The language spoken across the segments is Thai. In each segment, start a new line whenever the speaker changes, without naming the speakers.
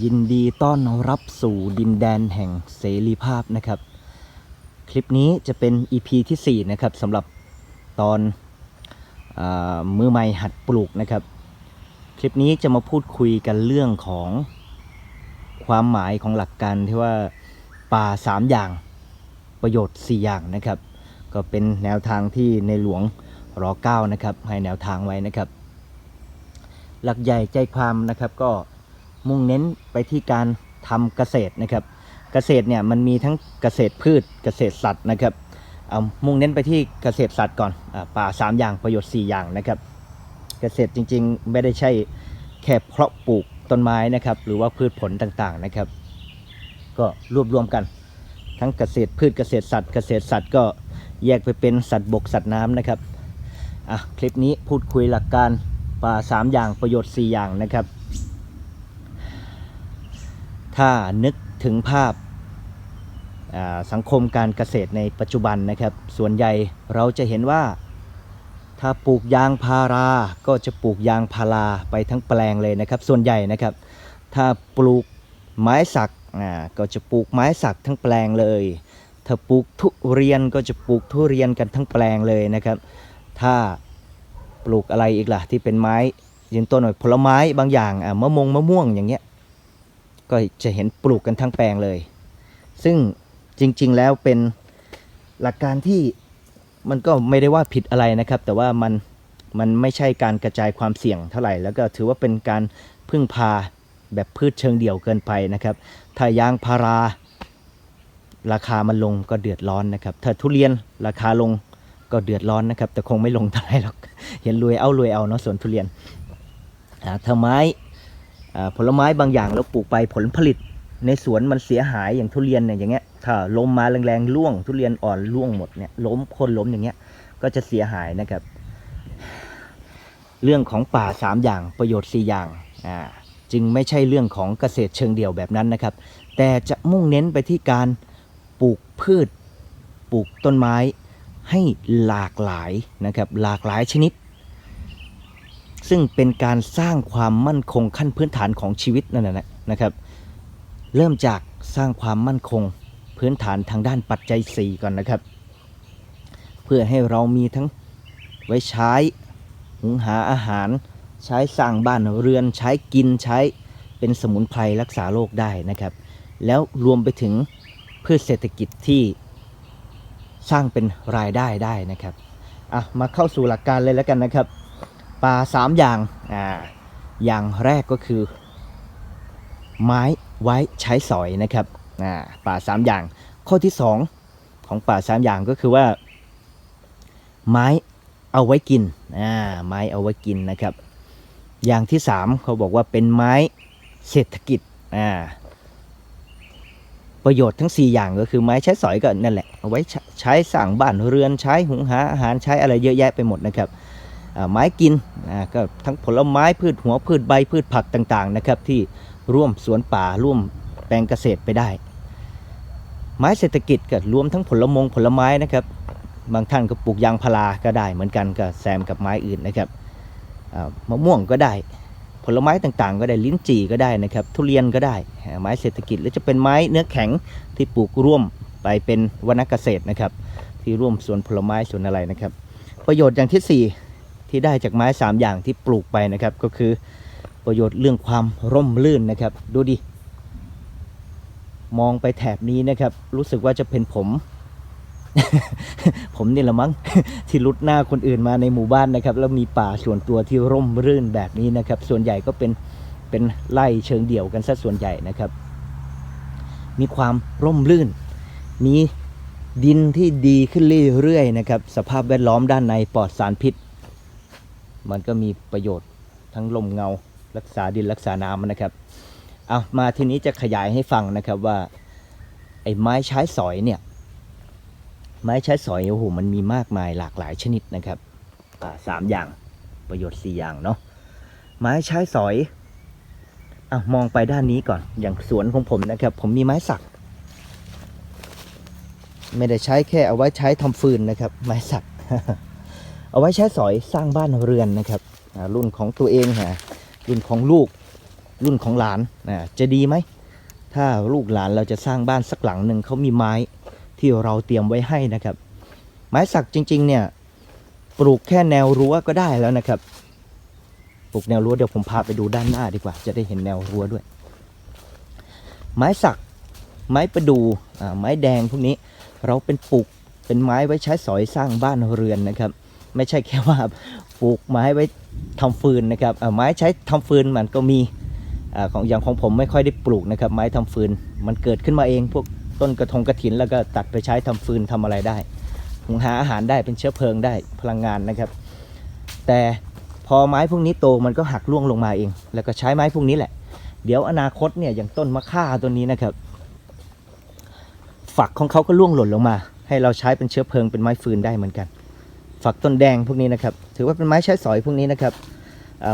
ยินดีต้อนรับสู่ดินแดนแห่งเสรีภาพนะครับ คลิปนี้จะเป็น EP ที่ 4 นะครับสำหรับตอนอมือใหม่หัดปลูกนะครับ คลิปนี้จะมาพูดคุยกันเรื่องของความหมายของหลักการที่ว่าป่า 3 อย่างประโยชน์ 4 อย่างนะครับ ก็เป็นแนวทางที่ในหลวงร9นะครับให้แนวทางไว้นะครับ หลักใหญ่ใจความนะครับก็ มุ่งเน้นไปที่การทำเกษตรนะครับเกษตรเนี่ยมันมีทั้งเกษตรพืชเกษตรสัตว์นะครับเอามุ่งเน้นไปที่เกษตรสัตว์ก่อนอป่า 3 อย่างประโยชน์ 4 อย่างนะครับ เกษตรจริงๆ ไม่ได้ใช่แค่เพาะปลูกต้นไม้นะครับ หรือว่าพืชผลต่างๆนะครับ ก็รวบรวมกัน ทั้งเกษตรพืชเกษตรสัตว์เกษตรสัตว์ก็แยกไปเป็นสัตว์บกสัตว์น้ำนะครับอะคลิปนี้พูดคุยหลักการป่า 3 อย่างประโยชน์ 4 อย่างนะครับ ถ้านึกถึงภาพาสังคมการเกษตรในปัจจุบันนะครับ ส่วนใหญ่เราจะเห็นว่า ถ้าปลูกยางพารา ก็จะปลูกยางพาราไปทั้งแปลงเลยนะครับ ส่วนใหญ่นะครับ ถ้าปลูกไม้สักก็จะปลูกไม้สักทั้งแปลงเลย ถ้าปลูกทุเรียนก็จะปลูกทุเรียนกันทั้งแปลงเลยนะครับ ถ้าปลูกอะไรอีกล่ะที่เป็นไม้ยืนต้นหน่อยผลไม้บางอย่างอะมะมงมะม่วงอย่างเงี้ย ก็จะเห็นปลูกกันทั้งแปลงเลย ซึ่งจริงๆแล้วเป็นหลักการที่มันก็ไม่ได้ว่าผิดอะไรนะครับ แต่ว่ามันมันไม่ใช่การกระจายความเสี่ยงเท่าไหร่ แล้วก็ถือว่าเป็นการพึ่งพาแบบพืชเชิงเดี่ยวเกินไปนะครับ ถ้ายางพาราราคามันลงก็เดือดร้อนนะครับ ถ้าทุเรียนราคาลงก็เดือดร้อนนะครับ แต่คงไม่ลงเท่าไหร่หรอก เห็นรวยเอารวยเอาเนาะสวนทุเรียนอ่าถ้าไม้ ผลไม้บางอย่างเราปลูกไปผลผลิต ในสวนมันเสียหายอย่างทุเรียนเนี่ยอย่างเงี้ยถ้าลมมาแรงๆร่วง ทุเรียนอ่อนร่วงหมดเนี่ยล้มคนล้มอย่างเงี้ยก็จะเสียหายนะครับ เรื่องของป่าสามอย่างประโยชน์สี่อย่างอ่าจึงไม่ใช่เรื่องของเกษตรเชิงเดี่ยวแบบนั้นนะครับ แต่จะมุ่งเน้นไปที่การปลูกพืช ปลูกต้นไม้ให้หลากหลายนะครับหลากหลายชนิด ซึ่งเป็นการสร้างความมั่นคงขั้นพื้นฐานของชีวิตนั่นแหละนะครับ เริ่มจากสร้างความมั่นคงพื้นฐานทางด้านปัจจัย 4 ก่อนนะครับ เพื่อให้เรามีทั้งไว้ใช้หุงหาอาหาร ใช้สร้างบ้านเรือนใช้กินใช้เป็นสมุนไพรรักษาโรคได้นะครับ แล้วรวมไปถึงพืชเศรษฐกิจที่สร้างเป็นรายได้ได้นะครับอะมาเข้าสู่หลักการเลยแล้วกันนะครับ ป่าสามอย่างอ่าอย่างแรกก็คือ ไม้ไว้ใช้สอยนะครับอ่าป่าสามอย่าง ข้อที่สองของป่าสามอย่างก็คือว่า ไม้เอาไว้กินอ่าไม้เอาไว้กินนะครับ อย่างที่สามเขาบอกว่าเป็นไม้เศรษฐกิจอ่าประโยชน์ทั้ง 4 อย่างก็คือไม้ใช้สอยก็นั่นแหละเอาไว้ใช้ใช้สร้างบ้านเรือนใช้หุงหาอาหารใช้อะไรเยอะแยะไปหมดนะครับอ่า ไม้กินก็ทั้งผลไม้พืชหัวพืชใบพืชผักต่างๆนะครับที่ร่วมสวนป่าร่วมแปลงเกษตรไปได้ ไม้เศรษฐกิจก็รวมทั้งผลมงผลไม้นะครับบางท่านก็ปลูกยางพาราก็ได้เหมือนกันก็แซมกับไม้อื่นนะครับมะม่วงก็ได้ ผลไม้ต่างๆ ก็ได้ลิ้นจี่ก็ได้นะครับ ทุเรียนก็ได้ ไม้เศรษฐกิจหรือจะเป็นไม้เนื้อแข็งที่ปลูกร่วมไปเป็นวนเกษตรนะครับ ที่ร่วมสวนผลไม้สวนอะไรนะครับ ประโยชน์อย่างที่สี่ ที่ได้จากไม้ 3 อย่างที่ปลูกไปนะครับ ก็คือประโยชน์เรื่องความร่มรื่นนะครับ ดูดิ มองไปแถบนี้นะครับ รู้สึกว่าจะเป็นผม ผมนี่ละมั้งที่ลุดหน้าคนอื่นมาในหมู่บ้านนะครับ แล้วมีป่าส่วนตัวที่ร่มรื่นแบบนี้นะครับ ส่วนใหญ่ก็เป็นเป็นไร่เชิงเดี่ยวกันซะส่วนใหญ่นะครับ มีความร่มรื่น มีดินที่ดีขึ้นเรื่อยๆนะครับ สภาพแวดล้อมด้านในปลอดสารพิษ มันก็มีประโยชน์ทั้งลมเงารักษาดินรักษาน้ำนะครับเอามาทีนี้จะขยายให้ฟังนะครับว่าไอ้ไม้ใช้สอยเนี่ยไม้ใช้สอยโอ้โหมันมีมากมายหลากหลายชนิดนะครับสามอย่างประโยชน์สี่อย่างเนาะไม้ใช้สอยอะมองไปด้านนี้ก่อนอย่างสวนของผมนะครับ ผมมีไม้สัก ไม่ได้ใช้แค่เอาไว้ใช้ทำฟืนนะครับ ไม้สัก เอาไว้ใช้สอยสร้างบ้านเรือนนะครับรุ่นของตัวเองฮะรุ่นของลูกรุ่นของหลานอ่าจะดีไหมถ้าลูกหลานเราจะสร้างบ้านสักหลังหนึ่งเขามีไม้ที่เราเตรียมไว้ให้นะครับ ไม้สักจริง ๆ เนี่ยปลูกแค่แนวรั้วก็ได้แล้วนะครับ ปลูกแนวรั้วเดี๋ยวผมพาไปดูด้านหน้าดีกว่า จะได้เห็นแนวรั้วด้วย ไม้สัก ไม้ประดู่ไม้แดงพวกนี้ เราเป็นปลูกเป็นไม้ไว้ใช้สอยสร้างบ้านเรือนนะครับ ไม่ใช่แค่ว่าปลูกไม้ไว้ทำฟืนนะครับไม้ใช้ทำฟืนมันก็มีอของอย่างของผมไม่ค่อยได้ปลูกนะครับ ไม้ทำฟืนมันเกิดขึ้นมาเองพวกต้นกระทงกระถินแล้วก็ตัดไปใช้ทำฟืนทำอะไรได้หุงหาอาหารได้เป็นเชื้อเพลิงได้พลังงานนะครับ แต่พอไม้พวกนี้โตมันก็หักร่วงลงมาเอง แล้วก็ใช้ไม้พวกนี้แหละ เดี๋ยวอนาคตเนี่ยอย่างต้นมะค่าตัวนี้นะครับ ฝักของเขาก็ร่วงหล่นลงมา ให้เราใช้เป็นเชื้อเพลิงเป็นไม้ฟืนได้เหมือนกัน ฝักต้นแดงพวกนี้นะครับ ถือว่าเป็นไม้ใช้สอยพวกนี้นะครับ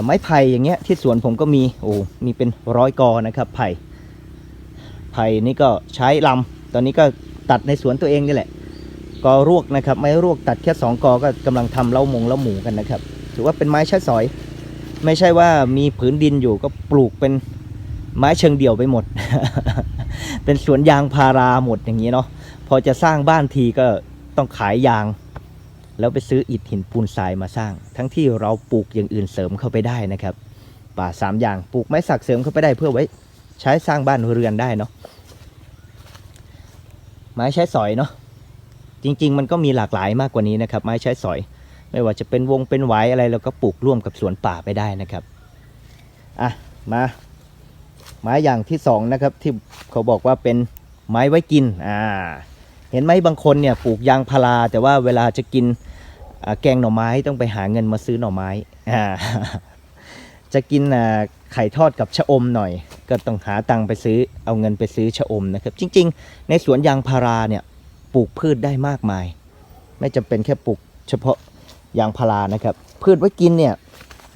ไม้ไผ่อย่างเงี้ยที่สวนผมก็มีโอ้มีเป็นร้อยกอนะครับไผ่ไผ่นี่ก็ใช้ลำตอนนี้ก็ตัดในสวนตัวเองนี่แหละกอรวกนะครับไม้รวกตัดแค่สองกอก็กำลังทำเล้ามงเล้าหมูกันนะครับ ถือว่าเป็นไม้ใช้สอย ไม่ใช่ว่ามีผืนดินอยู่ก็ปลูกเป็นไม้เชิงเดี่ยวไปหมด เป็นสวนยางพาราหมดอย่างนี้เนาะพอจะสร้างบ้านทีก็ต้องขายยาง แล้วไปซื้ออิฐหินปูนทรายมาสร้าง ทั้งที่เราปลูกอย่างอื่นเสริมเข้าไปได้นะครับ ป่าสามอย่างปลูกไม้สักเสริมเข้าไปได้เพื่อไว้ใช้สร้างบ้านเรือนได้เนาะไม้ใช้สอยเนาะจริง ๆ มันก็มีหลากหลายมากกว่านี้นะครับ ไม้ใช้สอย ไม่ว่าจะเป็นวงเป็นหวายอะไรเราก็ปลูกร่วมกับสวนป่าไปได้นะครับอะมาไม้อย่างที่สองนะครับที่เขาบอกว่าเป็นไม้ไว้กินอ่า เห็นไหมบางคนเนี่ยปลูกยางพาราแต่ว่าเวลาจะกินแกงหน่อไม้ต้องไปหาเงินมาซื้อหน่อไม้จะกินไข่ทอดกับชะอมหน่อย ก็ต้องหาตังค์ไปซื้อเอาเงินไปซื้อชะอมนะครับ จริง ๆ ในสวนยางพาราเนี่ยปลูกพืชได้มากมาย ไม่จำเป็นแค่ปลูกเฉพาะยางพารานะครับ พืชไว้กินเนี่ย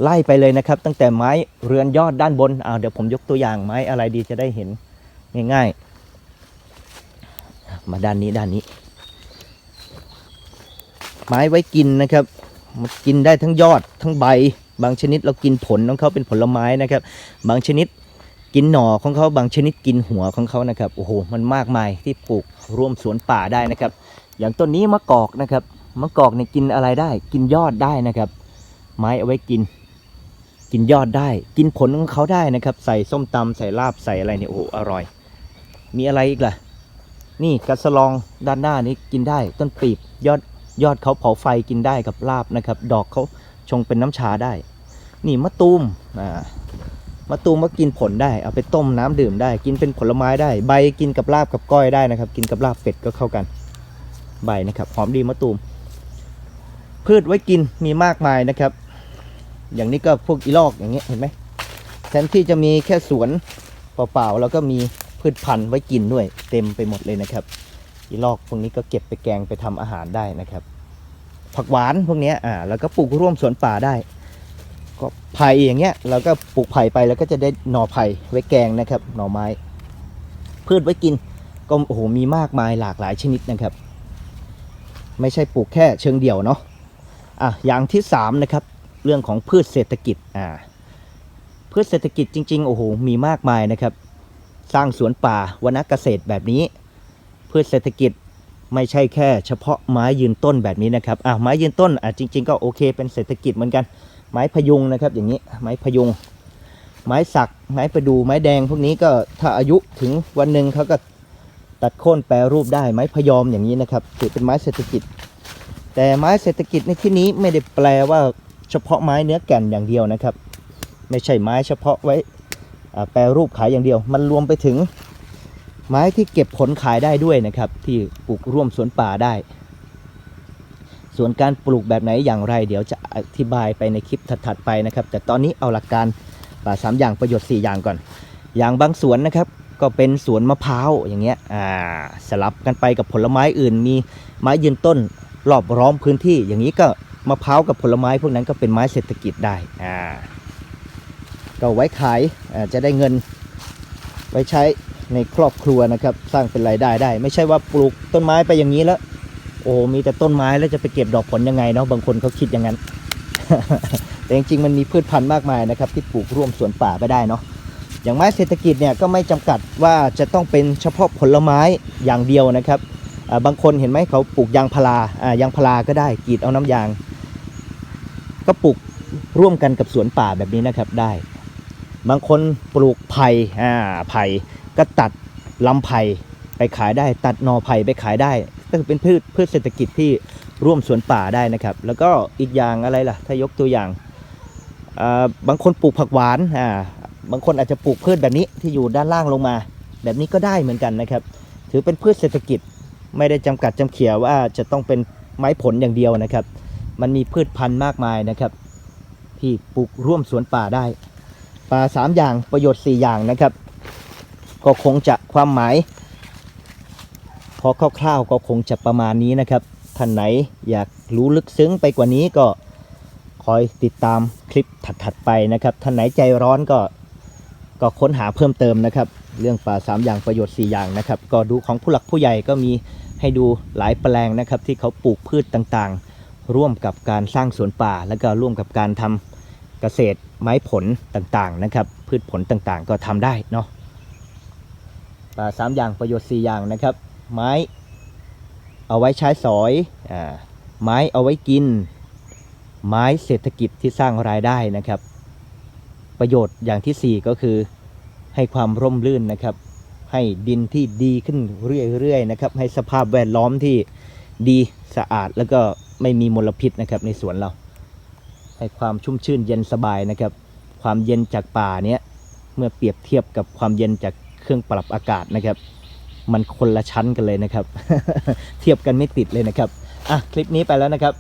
ไล่ไปเลยนะครับ ตั้งแต่ไม้เรือนยอดด้านบนอ่าเดี๋ยวผมยกตัวอย่างไม้อะไรดีจะได้เห็นง่ายๆ มาด้านนี้ด้านนี้ ไม้ไว้กินนะครับมันกินได้ทั้งยอดทั้งใบ บางชนิดเรากินผลของเขาเป็นผลไม้นะครับ บางชนิดกินหน่อของเขาบางชนิดกินหัวของเขานะครับโอ้โหมันมากมายที่ปลูกร่วมสวนป่าได้นะครับ อย่างต้นนี้มะกอกนะครับมะกอกเนี่ยกินอะไรได้ กินยอดได้นะครับ ไม้เอาไว้กิน กินยอดได้ กินผลของเขาได้นะครับ ใส่ส้มตำใส่ลาบใส่อะไรเนี่ยโอ้โหอร่อย มีอะไรอีกล่ะ นี่กระสลองด้านหน้านี้กินได้ ต้นปีบยอดยอดเขาเผาไฟกินได้กับลาบนะครับ ดอกเขาชงเป็นน้ำชาได้ นี่มะตูมอ่ามะตูมก็กินผลได้เอาไปต้มน้ำดื่มได้ กินเป็นผลไม้ได้ ใบกินกับลาบกับก้อยได้นะครับ กินกับลาบเป็ดก็เข้ากัน ใบนะครับหอมดีมะตูม พืชไว้กินมีมากมายนะครับ อย่างนี้ก็พวกอีลอกอย่างเงี้ยเห็นไหมแทนที่จะมีแค่สวนเปล่าๆแล้วก็มี พืชพันธุ์ไว้กินด้วย เต็มไปหมดเลยนะครับอีลอกพวกนี้ก็เก็บไปแกงไปทำอาหารได้นะครับ ผักหวานพวกนี้อ่าแล้วก็ปลูกร่วมสวนป่าได้ ก็ไผ่อย่างเงี้ยเราก็ปลูกไผ่ไปแล้วก็จะได้หน่อไผ่ไว้แกงนะครับ หน่อไม้ พืชไว้กินก็โอ้โหมีมากมายหลากหลายชนิดนะครับ ไม่ใช่ปลูกแค่เชิงเดี่ยวเนาะอะอย่างที่สามนะครับเรื่องของพืชเศรษฐกิจอ่าพืชเศรษฐกิจจริงๆโอ้โหมีมากมายนะครับ สร้างสวนป่าวนเกษตรแบบนี้เพืชเศรษฐกิจไม่ใช่แค่ เฉพาะไม้ยืนต้นแบบนี้นะครับอะไม้ยืนต้นอะจริง ๆ ก็โอเค เป็นเศรษฐกิจเหมือนกัน ไม้พยุงนะครับอย่างนี้ไม้พยุง ไม้สัก ไม้ประดู ไม้แดง พวกนี้ก็ถ้าอายุถึงวันหนึ่งเขาก็ตัดโค่นแปรรูปได้ไม้พยอมอย่างนี้นะครับถือเป็นไม้เศรษฐกิจ แต่ไม้เศรษฐกิจในที่นี้ไม่ได้แปลว่าเฉพาะไม้เนื้อแก่นอย่างเดียวนะครับ ไม่ใช่ไม้เฉพาะไว้ แปรรูปขายอย่างเดียว มันรวมไปถึงไม้ที่เก็บผลขายได้ด้วยนะครับ ที่ปลูกร่วมสวนป่าได้ ส่วนการปลูกแบบไหนอย่างไร เดี๋ยวจะอธิบายไปในคลิปถัดๆไปนะครับ แต่ตอนนี้เอาหลักการป่าสามอย่างประโยชน์ 4 อย่างก่อน อย่างบางสวนนะครับ ก็เป็นสวนมะพร้าวอย่างเงี้ยอ่าสลับกันไปกับผลไม้อื่น มีไม้ยืนต้นรอบร้อมพื้นที่ อย่างนี้ก็มะพร้าวกับผลไม้พวกนั้นก็เป็นไม้เศรษฐกิจได้อ่า ก็ไว้ขายอาจะได้เงินไว้ใช้ในครอบครัวนะครับ สร้างเป็นรายได้ได้ ไม่ใช่ว่าปลูกต้นไม้ไปอย่างนี้แล้ว โอ้มีแต่ต้นไม้แล้วจะไปเก็บดอกผลยังไงเนาะบางคนเขาคิดอย่างนั้น แต่จริงๆมันมีพืชพันธุ์มากมายนะครับ ที่ปลูกร่วมสวนป่าไปได้เนาะอย่างไม้เศรษฐกิจเนี่ยก็ไม่จำกัดว่าจะต้องเป็นเฉพาะผลไม้อย่างเดียวนะครับบางคนเห็นไหมเขาปลูกยางพาราอ่ายางพาราก็ได้กรีดเอาน้ำยาง ก็ปลูกร่วมกันกับสวนป่าแบบนี้นะครับได้ บางคนปลูกไผ่อ่าไผ่ก็ตัดลำไผ่ไปขายได้ ตัดนอไผ่ไปขายได้ ก็คือเป็นพืชพืชเศรษฐกิจที่ร่วมสวนป่าได้นะครับ แล้วก็อีกอย่างอะไรล่ะ ถ้ายกตัวอย่างบางคนปลูกผักหวานอ่าบางคนอาจจะปลูกพืชแบบนี้ที่อยู่ด้านล่างลงมา แบบนี้ก็ได้เหมือนกันนะครับ ถือเป็นพืชเศรษฐกิจไม่ได้จำกัดจำเขียว่าจะต้องเป็นไม้ผลอย่างเดียวนะครับ มันมีพืชพันธุ์มากมายนะครับ ที่ปลูกร่วมสวนป่าได้ ป่าสามอย่างประโยชน์สี่อย่างนะครับ ก็คงจะความหมายพอคร่าวๆก็คงจะประมาณนี้นะครับท่านไหนอยากรู้ลึกซึ้งไปกว่านี้ก็คอยติดตามคลิปถัดๆไปนะครับท่านไหนใจร้อนก็ก็ค้นหาเพิ่มเติมนะครับ เรื่องป่าสามอย่างประโยชน์สี่อย่างนะครับ ก็ดูของผู้หลักผู้ใหญ่ก็มีให้ดูหลายแปลงนะครับ ที่เขาปลูกพืชต่างๆ ร่วมกับการสร้างสวนป่า แล้วก็ร่วมกับการทำ เกษตรไม้ผลต่างๆนะครับ พืชผลต่างๆ ก็ทำได้เนาะป่าสามอย่างประโยชน์สี่อย่างนะครับ ไม้เอาไว้ใช้สอยอาไม้เอาไว้กิน ไม้เศรษฐกิจที่สร้างรายได้นะครับ ประโยชน์อย่างที่สี่ก็คือให้ความร่มรื่นนะครับ ให้ดินที่ดีขึ้นเรื่อยๆนะครับ ให้สภาพแวดล้อมที่ดีสะอาดแล้วก็ไม่มีมลพิษนะครับในสวนเรา ให้ความชุ่มชื่นเย็นสบายนะครับ ความเย็นจากป่าเนี้ยเมื่อเปรียบเทียบกับความเย็นจากเครื่องปรับอากาศนะครับ มันคนละชั้นกันเลยนะครับ เทียบกันไม่ติดเลยนะครับอะคลิปนี้ไปแล้วนะครับ